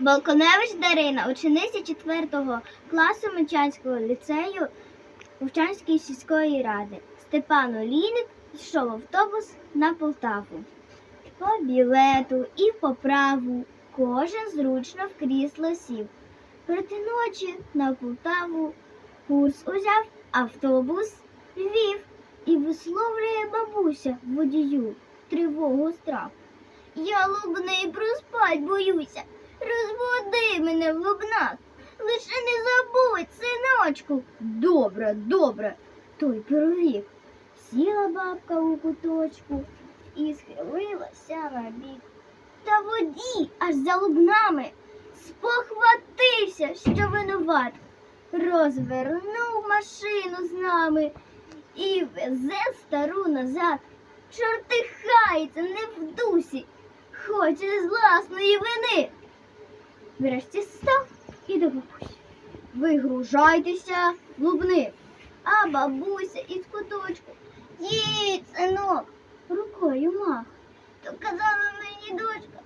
Балконевич Дарина, учениця 4 класу Мечанського ліцею Вовчанської сільської ради. Степан Олійник йшов автобус на Полтаву. По білету і по праву кожен зручно в крісло сів. Проти ночі на Полтаву курс узяв, автобус вів і висловлює бабуся водію тривогу страх. Я лубний проспать боюся. Розбуди мене в лубнах. Лише не забудь, синочку. Добре, добре, той перевів. Сіла бабка у куточку і схилилася на бік. Та водій аж за лубнами спохватився, що винуват. Розвернув машину з нами і везе стару назад. Чортихається не в дусі, хоче з власної вини. Врешті став і до бабусі. Вигружайтеся, лубни. А бабуся із куточку. Їдь, синок, рукою мах. То казала мені дочка,